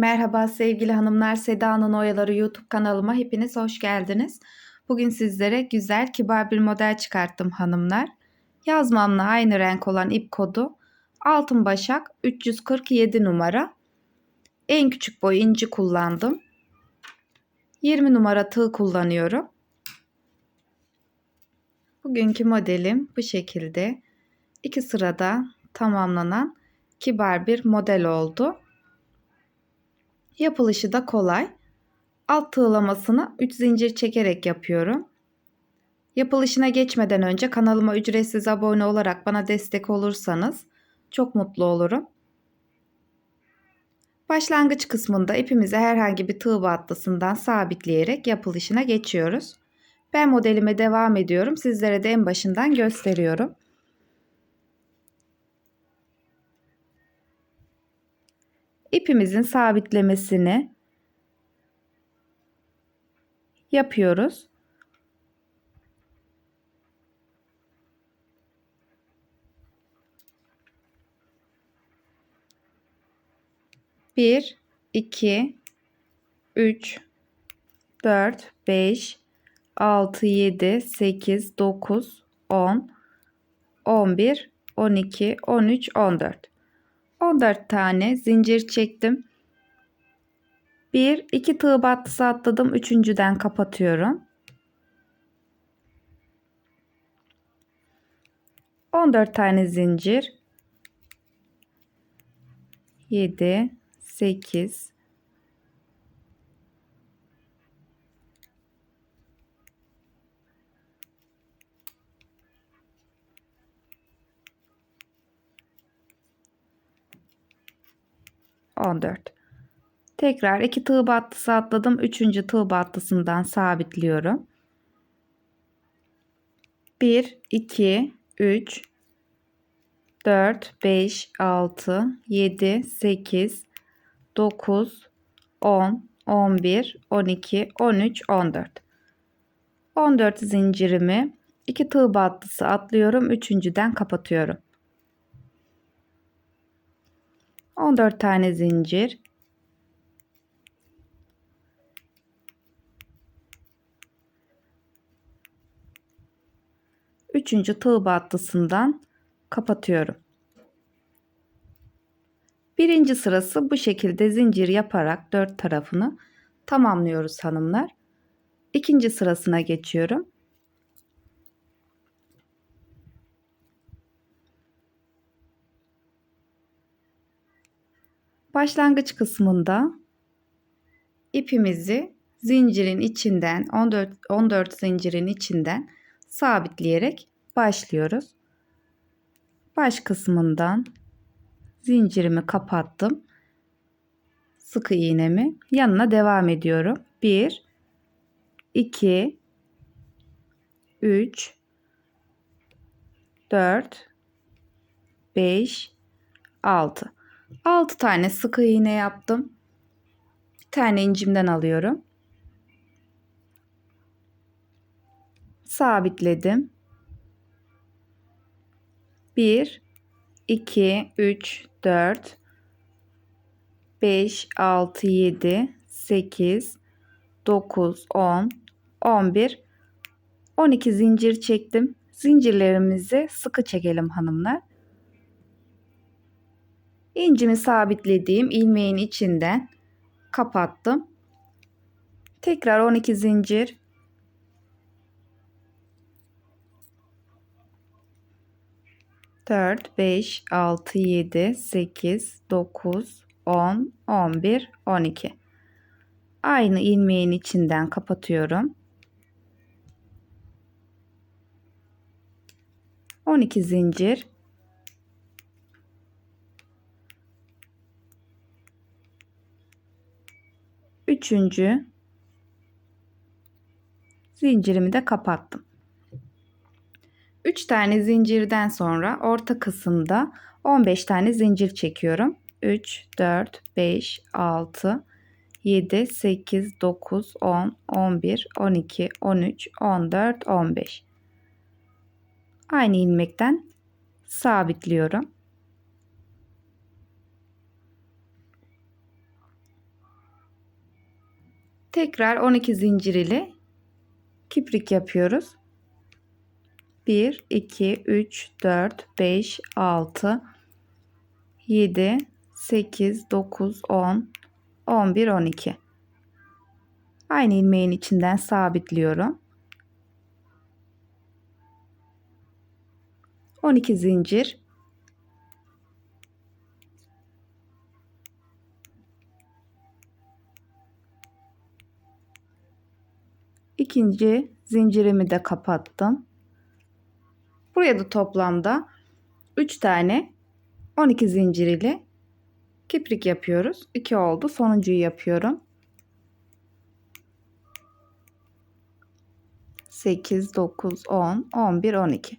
Merhaba sevgili hanımlar, Seda'nın Oyaları YouTube kanalıma hepiniz hoş geldiniz. Bugün sizlere güzel, kibar bir model çıkarttım hanımlar. Yazmamla aynı renk olan ip kodu Altın Başak 347 numara. En küçük boy inci kullandım. 20 numara tığ kullanıyorum. Bugünkü modelim bu şekilde. İki sırada tamamlanan kibar bir model oldu. Yapılışı da kolay. Alt tığlamasını 3 zincir çekerek yapıyorum. Yapılışına geçmeden önce kanalıma ücretsiz abone olarak bana destek olursanız çok mutlu olurum. Başlangıç kısmında ipimizi herhangi bir tığ battısından sabitleyerek yapılışına geçiyoruz. Ben modelime devam ediyorum. Sizlere de en başından gösteriyorum. İpimizin sabitlemesini yapıyoruz. Bir, iki, üç, dört, beş, altı, yedi, sekiz, dokuz, on, on bir, on iki, on üç, on dört. 14 tane zincir çektim. 1 2 tığ battısı atladım. Üçüncüden kapatıyorum. 14 tane zincir. 7 8 14. Tekrar iki tığ battısı atladım. Üçüncü tığ battısından sabitliyorum. 1, 2, 3, 4, 5, 6, 7, 8, 9, 10, 11, 12, 13, 14. 14 zincirimi iki tığ battısı atlıyorum. Üçüncüden kapatıyorum. 14 tane zincir. Üçüncü tığ battısından kapatıyorum. Birinci sırası bu şekilde zincir yaparak dört tarafını tamamlıyoruz hanımlar. İkinci sırasına geçiyorum. Başlangıç kısmında ipimizi zincirin içinden 14, 14 zincirin içinden sabitleyerek başlıyoruz. Baş kısmından zincirimi kapattım. Sık iğnemi yanına devam ediyorum. 1 2 3 4 5 6 6 tane sık iğne yaptım. Bir tane incimden alıyorum. Sabitledim. 1 2 3 4 5 6 7 8 9 10 11 12 zincir çektim. Zincirlerimizi sıkı çekelim hanımlar. İncimi sabitlediğim ilmeğin içinden kapattım. Tekrar 12 zincir dört, beş, altı, yedi, sekiz, dokuz, on, on bir, on iki. Aynı ilmeğin içinden kapatıyorum. 12 zincir üçüncü zincirimi de kapattım. 3 tane zincirden sonra orta kısımda 15 tane zincir çekiyorum. 3, 4, 5, 6, 7, 8, 9, 10, 11, 12, 13, 14, 15. Aynı ilmekten sabitliyorum. Tekrar 12 zincir ile kiprik yapıyoruz. 1 2 3 4 5 6 7 8 9 10 11 12 Aynı ilmeğin içinden sabitliyorum. 12 zincir ikinci zincirimi de kapattım. Buraya da toplamda 3 tane 12 zincir ile kiprik yapıyoruz. 2 oldu. Sonuncuyu yapıyorum. 8, 9, 10, 11, 12.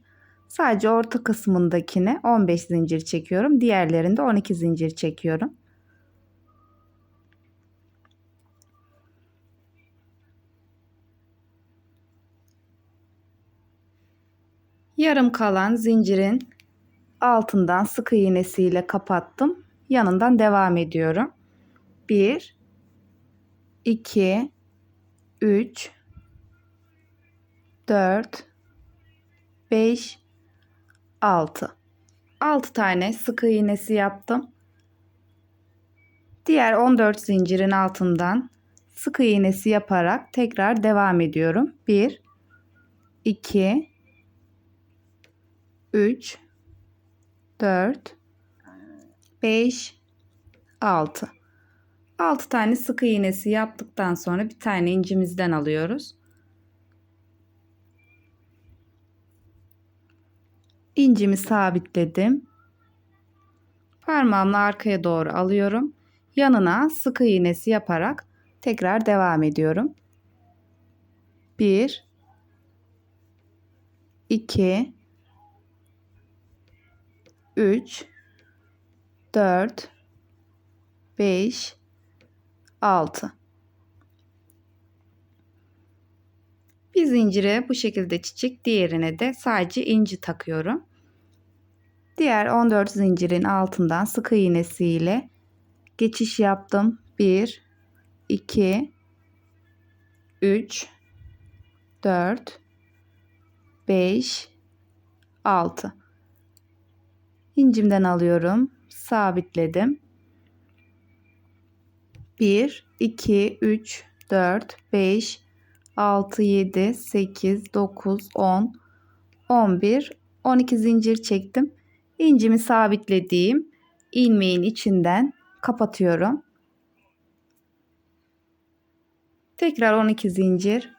Sadece orta kısmındakine 15 zincir çekiyorum. Diğerlerinde 12 zincir çekiyorum. Yarım kalan zincirin altından sık iğnesiyle kapattım. Yanından devam ediyorum. 1 2 3 4 5 6 6 tane sık iğnesi yaptım. Diğer 14 zincirin altından sık iğnesi yaparak tekrar devam ediyorum. 1 2 3 4 5 6 6 tane sık iğnesi yaptıktan sonra bir tane incimizden alıyoruz. İncimi sabitledim. Parmağımla arkaya doğru alıyorum. Yanına sık iğnesi yaparak tekrar devam ediyorum. 1 2 3 4 5 6 Bir zincire bu şekilde çiçek, diğerine de sadece inci takıyorum. Diğer 14 zincirin altından sık iğnesi ile geçiş yaptım. 1 2 3 4 5 6 İncimden alıyorum. Sabitledim. 1 2 3 4 5 6 7 8 9 10 11 12 zincir çektim. İncimi sabitlediğim ilmeğin içinden kapatıyorum. Tekrar 12 zincir.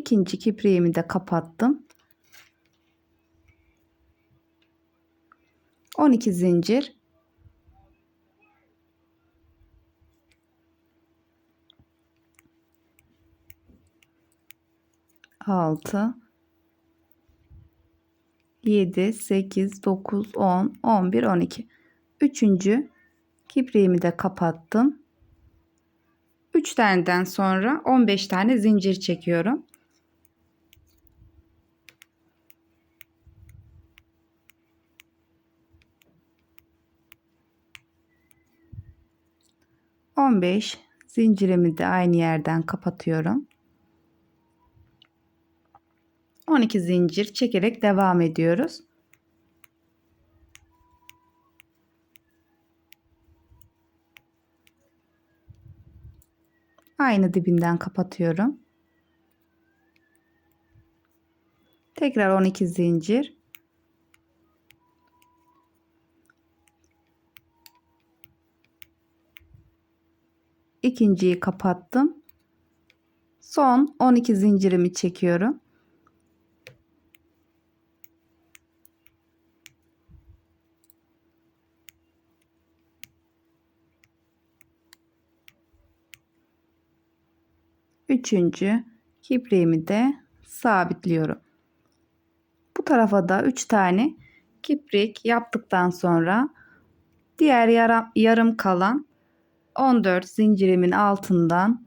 İkinci kipriğimi de kapattım. 12 zincir. 6 7 8 9 10 11 12 üçüncü kipriğimi de kapattım 3 taneden sonra 15 tane zincir çekiyorum On beş zincirimi de aynı yerden kapatıyorum. 12 zincir çekerek devam ediyoruz. Aynı dibinden kapatıyorum. Tekrar 12 zincir. İkinciyi kapattım. Son 12 zincirimi çekiyorum. Üçüncü kipriğimi de sabitliyorum. Bu tarafa da 3 tane kiprik yaptıktan sonra diğer yarım, yarım kalan 14 zincirimin altından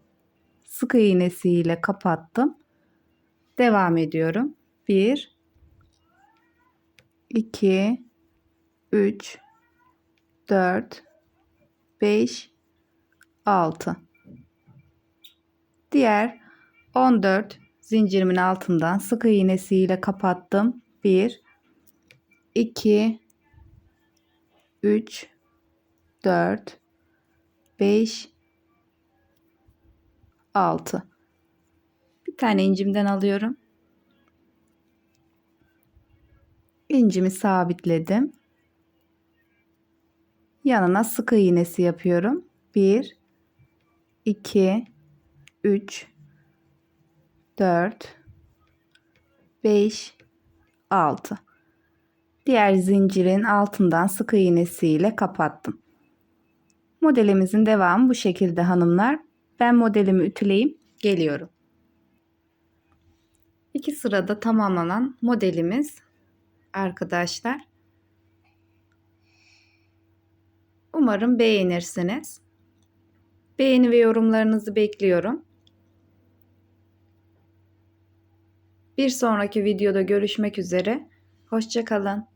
sık iğnesiyle kapattım. Devam ediyorum. 1 2 3 4 5 6 Diğer 14 zincirimin altından sık iğnesiyle kapattım. 1 2 3 4 5 6 Bir tane incimden alıyorum. İncimi sabitledim. Yanına sık iğnesi yapıyorum. 1 2 3 4 5 6 Diğer zincirin altından sık iğnesiyle kapattım. Modelimizin devamı bu şekilde hanımlar. Ben modelimi ütüleyip geliyorum. İki sırada tamamlanan modelimiz arkadaşlar. Umarım beğenirsiniz. Beğeni ve yorumlarınızı bekliyorum. Bir sonraki videoda görüşmek üzere. Hoşçakalın.